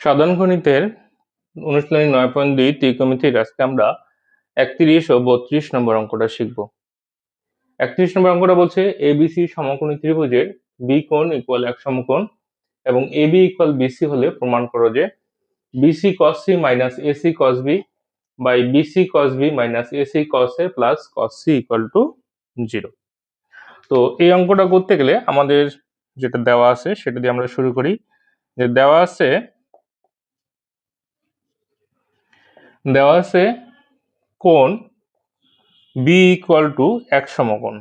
সাধারণ গণিতের অনুশীলনী নয় পয়েন্ট দুই ত্রিকোণমিতির আজকে আমরা একত্রিশ ও বত্রিশ নম্বর অঙ্কটা শিখব। একত্রিশ নম্বর অঙ্কটা বলছে এ এবিসি সমকোণী ত্রিভুজের বি কোণ ইকুয়াল এক সমকোণ এবং এ বি ইকুয়াল বিসি হলে প্রমাণ করো যে BC cos C minus AC cos B by BC cos B minus AC cos A plus cos C equal to zero তো এই অঙ্কটা করতে গেলে আমাদের যেটা দেওয়া আছে সেটা দিয়ে আমরা শুরু করি। যে দেওয়া আছে দেওয়া আছে কোণ বি ইকুয়াল টু এক সমকোণ।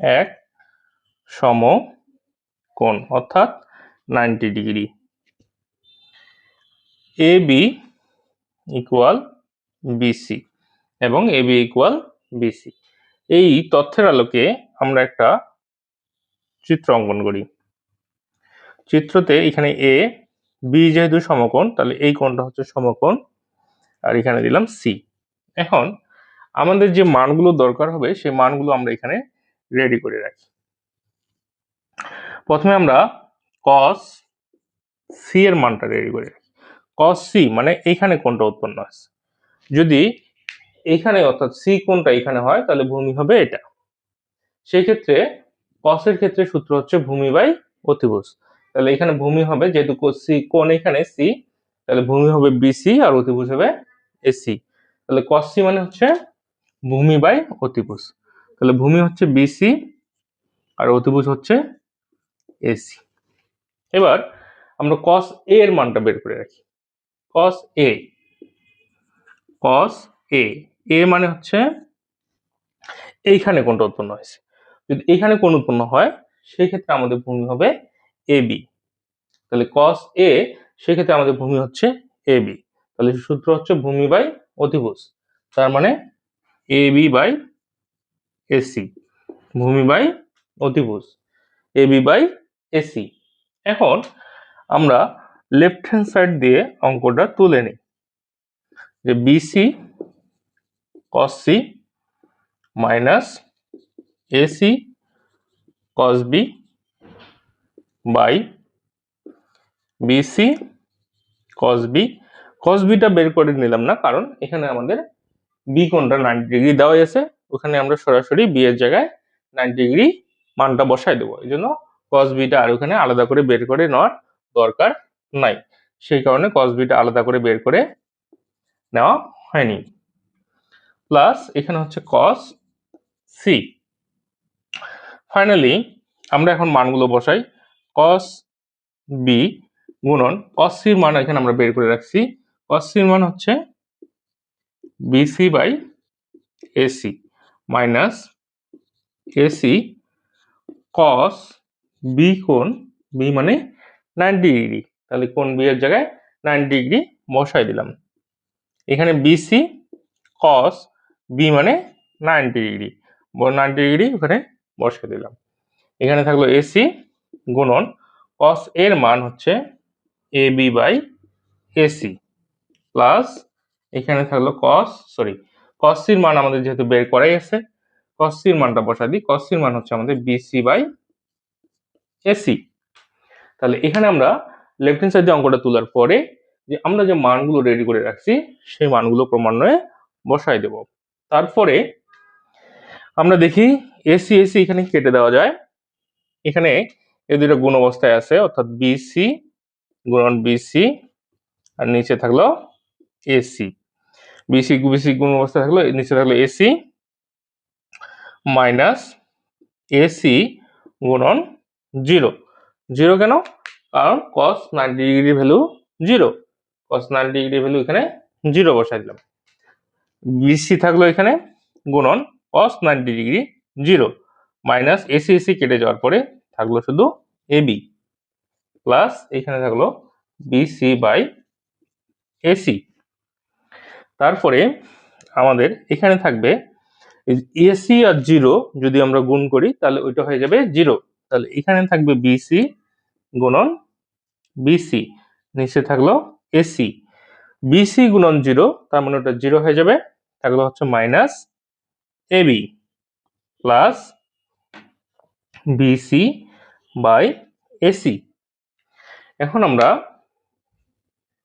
এক সম সমকোণ, অর্থাৎ ninety degree A B equal BC এবং এ বি ইকুয়াল বিসি এই তথ্যের আলোকে আমরা একটা চিত্র অঙ্কন করি। চিত্রতে এখানে এ বি যেহেতু সমকোণ, তাহলে এই কোণটা হচ্ছে সমকোণ আর এখানে দিলাম সি এখন আমাদের যে মানগুলো দরকার হবে, সেই মানগুলো আমরা এখানে রেডি করে রাখি। প্রথমে আমরা কস সি এর মানটা রেডি করে রাখি। কস সি মানে এইখানে কোনটা উৎপন্ন আছে যদি এখানে অর্থাৎ সি কোনটা এখানে হয়, তাহলে ভূমি হবে এটা। সেই ক্ষেত্রে কসের ক্ষেত্রে সূত্র হচ্ছে ভূমি বাই অতিভুজ। তাহলে এখানে ভূমি হবে, যেহেতু সি কোন এখানে সি তাহলে ভূমি হবে বিসি আর অতিভুজ হবে এসি। তাহলে কস মানে হচ্ছে ভূমি বাই অতিভুজ। তাহলে ভূমি হচ্ছে বিসি আর অতিভুজ হচ্ছে এসি এবার আমরা কস এ এর মানটা বের করে রাখি। কস এ কস এ এ মানে হচ্ছে এইখানে কোনটা উৎপন্ন হয়েছে। যদি এইখানে কোন উৎপন্ন হয় সেই ক্ষেত্রে আমাদের ভূমি হবে এ বি তাহলে কস এ সেক্ষেত্রে আমাদের ভূমি হচ্ছে এ বি তাহলে সূত্র হচ্ছে ভূমি বাই অতিভুজ। তার মানে এ বি বাই এসি ভূমি বাই অতিভুজ। এ বি বাই এসি এখন আমরা লেফট হ্যান্ড সাইড দিয়ে অঙ্কটা তুলে নিই। যে BC cos C minus AC cos B by BC cos B cos beta বের করে নিলাম না, কারণ এখানে আমাদের বি কোনটা নাইনটি ডিগ্রি দেওয়া আছে, ওখানে আমরা সরাসরি বি এর জায়গায় নাইনটি ডিগ্রি মানটা বসাই দেবো। এই জন্য কস বিটা আর ওখানে আলাদা করে বের করে নেওয়ার দরকার নাই। সেই কারণে কস বিটা আলাদা করে বের করে নেওয়া হয়নি। প্লাস এখানে হচ্ছে কস সি ফাইনালি আমরা এখন মানগুলো বসাই। কস বি গুণন কস সির মান এখানে আমরা বের করে রাখছি। কস সির মান হচ্ছে BC by AC minus AC cos B কোণ বি মানে নাইনটি ডিগ্রি তাহলে কোন বি এর জায়গায় নাইনটি ডিগ্রি বসাই দিলাম। এখানে বিসি কস বি মানে নাইনটি ডিগ্রি নাইনটি ডিগ্রি ওখানে বসিয়ে দিলাম। এখানে থাকল এসি গুণন। কস এর মান হচ্ছে A B by AC plus এখানে থাকল কস সরি কসির মান আমাদের যেহেতু বের করাই আছে কসির মানটা বসা দিই কসির মান হচ্ছে আমাদের বিসি বাই এসি তাহলে এখানে আমরা লেফট হ্যান্ড সাইডে অঙ্কটা তোলার পরে যে আমরা যে মানগুলো রেডি করে রাখছি, সেই মানগুলো ক্রমান্বয়ে বসাই দেব। তারপরে আমরা দেখি এসি এসি এখানে কেটে দেওয়া যায়। এখানে এ দুটো গুণ অবস্থায় আছে, অর্থাৎ বিসি গুণন বিসি আর নিচে থাকল এসি বিসি বিসি গুণ অবস্থায় থাকল, নিচে থাকল এসি মাইনাস এসি গুণন জিরো জিরো কেন? কারণ cos ninety degree value zero cos ninety degree value এখানে জিরো বসাই দিলাম। বিসি থাকল এখানে গুণন cos ninety degree zero minus AC AC কেটে যাওয়ার পরে থাকল শুধু এবি প্লাস এখানে থাকল বিসি বাই এসি তারপরে আমাদের এখানে থাকবে এসি আর জিরো যদি আমরা গুণ করি, তাহলে ওইটা হয়ে যাবে জিরো তাহলে এখানে থাকবে বিসি গুণন বিসি নিচে থাকল এসি বিসি গুণন জিরো তার মানে ওটা জিরো হয়ে যাবে, থাকল হচ্ছে minus AB plus BC by AC এখন আমরা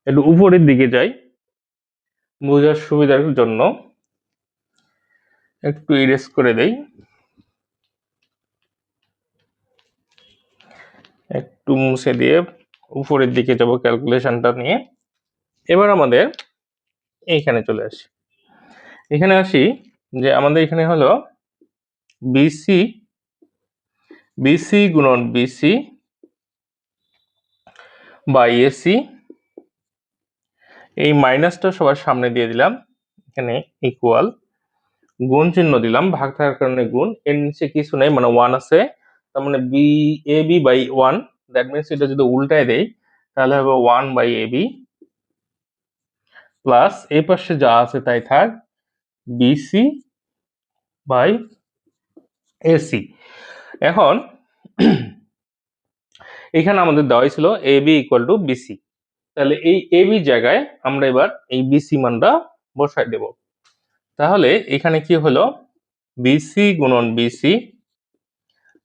একটু উপরের দিকে যাই। বোঝার সুবিধার জন্য একটু ইরেজ করে দেই। একটু মুছে দিয়ে উপরের দিকে যাব ক্যালকুলেশনটা নিয়ে। এবার আমাদের এইখানে চলে আসি। এখানে আসি যে আমাদের এখানে হলো বিসি বিসি গুণন বিসি বাই এসি এই মাইনাসটা সবার সামনে দিয়ে দিলাম। এখানে ইকুয়াল গুণ চিহ্ন দিলাম, ভাগ থাকার কারণে গুণ। এর নিচে কিছু নেই মানে ওয়ান আছে। তার মানে B A B by one that means এটা যদি উল্টায় দেই, তাহলে হবে one by A B plus এই পাশে যা আছে তাই থাক বিসি বাই এসি এখন, এখানে আমাদের দেওয়াই ছিল A B equal to BC তাহলে এই এ জায়গায় আমরা এবার এই বিসি মানটা বসাই দেব। তাহলে এখানে কি হলো? বিসি গুণন বিসি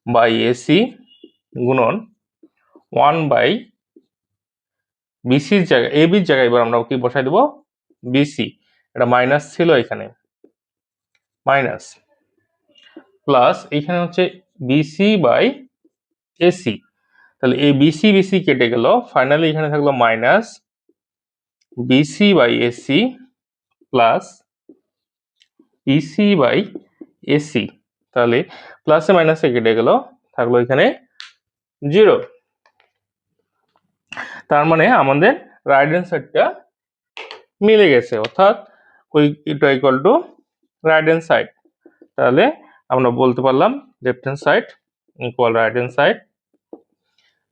বাই এসি গুণন ওয়ান বাই বিসির জায়গায় এ বির জায়গায় এবার আমরা কি বসাই দেব? বিসি এটা মাইনাস ছিল এখানে। মাইনাস প্লাস এখানে হচ্ছে বিসি বাই এসি তাহলে এই বিসি বিসি কেটে গেল। ফাইনালি এখানে থাকল minus BC by AC plus EC by AC তাহলে প্লাসে মাইনাসে কেটে গেল, থাকল এখানে জিরো তার মানে আমাদের রাইট হ্যান্ড সাইডটা মিলে গেছে, অর্থাৎ ওই এটা equal to right hand side তাহলে আমরা বলতে পারলাম left hand side equal right hand side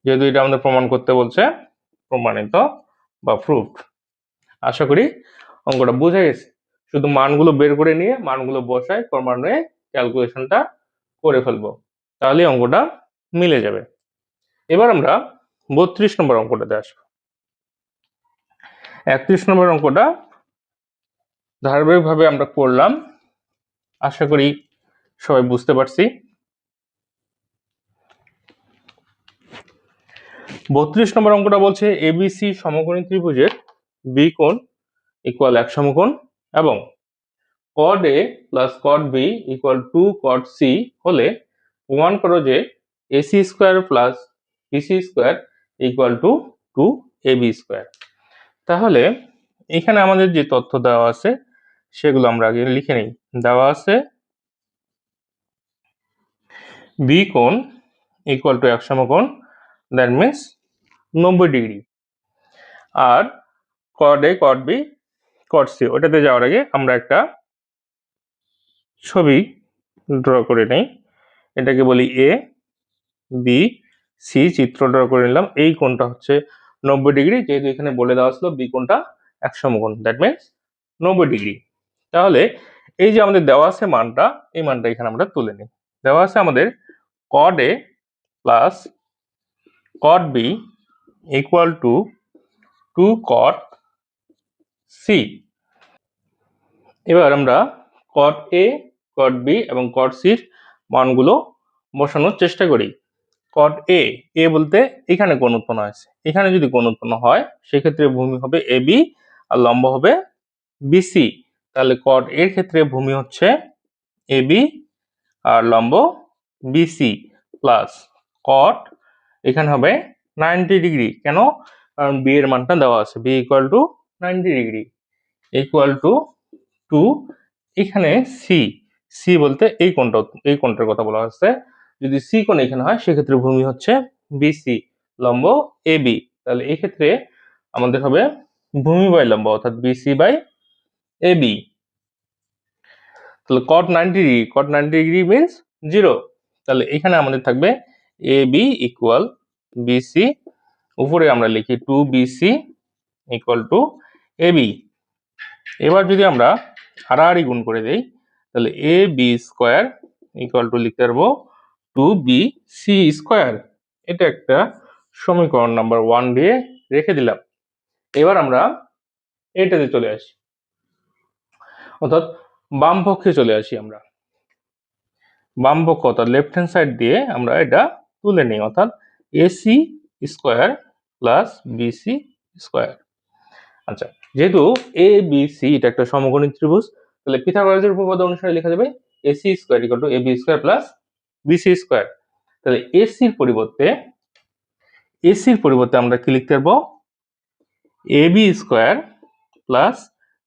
যেহেতু এটা আমাদের প্রমাণ করতে বলছে, প্রমাণিত বা প্রুফ আশা করি অঙ্কটা বোঝা গেছে। শুধু মানগুলো বের করে নিয়ে, মানগুলো বসায় ক্রমান্বয়ে ক্যালকুলেশনটা করে ফেলব। তাহলে অঙ্কটা মিলে যাবে। এবার আমরা বত্রিশ নম্বর অঙ্কটাতে আসব। একত্রিশ নম্বর অঙ্কটা ধারাবাহিকভাবে আমরা করলাম। আশা করি সবাই বুঝতে পারছি। বত্রিশ নম্বর অঙ্কটা বলছে এবিসি সমকোণী ত্রিভুজের বি কোণ ইকুয়াল এক সমকোণ এবং cot A plus cot B equal to cot C হলে প্রমাণ করো যে AC square plus BC square equal to two A B square তাহলে এখানে আমাদের যে তথ্য দেওয়া আছে সেগুলো আমরা আগে লিখে নিই। দেওয়া আছে বি কোণ ইকুয়াল টু এক সমকোণ দ্যাট মিনস নব্বই degree. R cot A cot B cot C ওটাতে যাওয়ার আগে আমরা একটা ছবি ড্র করে নেই। এটাকে বলি এ বি সি চিত্র ড্র করে নিলাম। এই কোণটা হচ্ছে নব্বই ডিগ্রি। যেহেতু এখানে বলে দেওয়া ছিল বি কোণটা এক সমকোণ। দ্যাট মিনস নব্বই ডিগ্রি। তাহলে এই যে আমাদের দেওয়া আছে মানটা, এই মানটা এখানে আমরা তুলে নিই। দেওয়া আছে আমাদের cot A plus cot B equal to two cot C এবার আমরা কট এ কট বি এবং কট সির মানগুলো বসানোর চেষ্টা করি। কট এ এ বলতে এখানে কোন উৎপন্ন আছে এখানে যদি কোন উৎপন্ন হয়, সেক্ষেত্রে ভূমি হবে এ বি আর লম্ব হবে বিসি তাহলে কট এর ক্ষেত্রে ভূমি হচ্ছে এ বি আর লম্ব বিসি প্লাস কট এখানে হবে নাইনটি ডিগ্রি। কেন? কারণ বি এর মানটা দেওয়া আছে। B equal to ninety degree. Equal to two এখানে সি সি বলতে এই কোনটা এই কোনটার কথা বলা হচ্ছে। যদি সি কোন এখানে হয়, সেক্ষেত্রে ভূমি হচ্ছে বিসি লম্ব এ বি তাহলে এই ক্ষেত্রে আমাদের হবে ভূমি বাই লম্ব, অর্থাৎ বিসি বাই এ বি তাহলে cot ninety degree cot ninety degree means zero তাহলে এখানে আমাদের থাকবে এ বি ইকুয়াল বিসি উপরে আমরা লিখি two BC equal to A B এবার যদি আমরা হারাহারি গুণ করে দেই, তাহলে A B square equal to লিখতে পারব টু বি সি স্কোয়ার এটা একটা সমীকরণ নাম্বার ওয়ান দিয়ে রেখে দিলাম। এবার আমরা এটাতে চলে আসি। অর্থাৎ বাম পক্ষে চলে আসি আমরা। বাম পক্ষ অর্থাৎ লেফট হ্যান্ড সাইড দিয়ে আমরা এটা তুলে নিই। অর্থাৎ AC square plus BC square আচ্ছা যেহেতু এ বি সি এটা একটা সমকোণী ত্রিভুজ, তাহলে পিথাগোরাসের উপপাদ্য অনুসারে লেখা যাবে AC square equal to A B square plus BC square তাহলে এসির পরিবর্তে এসির পরিবর্তে আমরা কি লিখতে পারব? A B square plus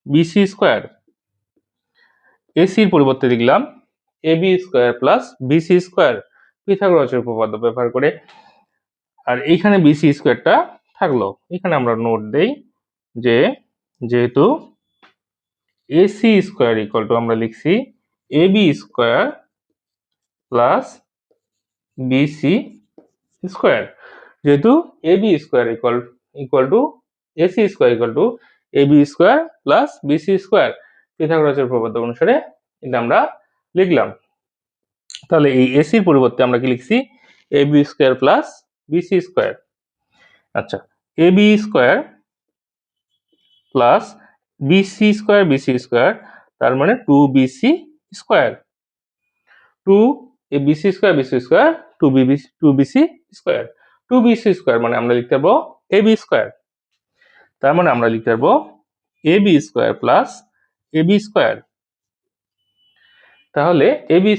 BC square এসির পরিবর্তে লিখলাম A B square plus BC square পিথাগোরাসের উপপাদ্য ব্যবহার করে এইখানে বিসি স্কোয়ারটা থাকল। এখানে আমরা নোট দেই যে যেহেতু এসি স্কোয়ার ইকুয়াল টু আমরা লিখছি A B square plus BC square যেহেতু A B square equal equal to AC square equal to A B square plus BC square পিথাগোরাসের উপপাদ্য অনুসারে এটা আমরা লিখলাম। তাহলে এই এসির পরিবর্তে আমরা কি লিখছি? A B square plus BC square আচ্ছা A B square plus BC square BC square তার মানে two BC square two A BC square BC square two BB two BC square two BC square মানে আমরা লিখতে পারব A B square তার মানে আমরা লিখতে পারব A B square plus A B square তাহলে এ বি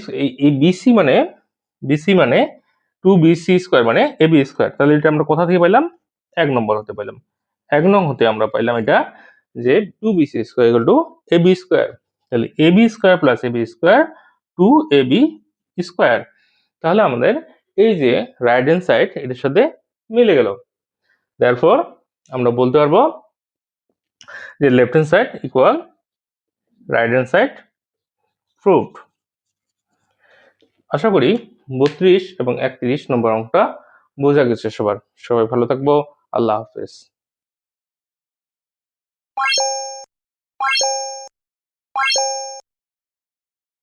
এই বিসি মানে বিসি মানে টু বিসি স্কোয়ার মানে এ বি স্কোয়ার তাহলে এটা আমরা কোথা থেকে পাইলাম? এক নম্বর হতে পাইলাম। এক নং হতে আমরা পাইলাম এটা যে two BC square equal to A B square তাহলে A B square plus A B square two A B square তাহলে আমাদের এই যে রাইট হ্যান্ড সাইড এটার সাথে মিলে গেল। দেয়ারফর আমরা বলতে পারব যে left hand side equal right hand side proved আশা করি বত্রিশ এবং একত্রিশ নম্বর অঙ্কটা বোঝা গেছে সবার। সবাই ভালো থাকব। আল্লাহ হাফেজ।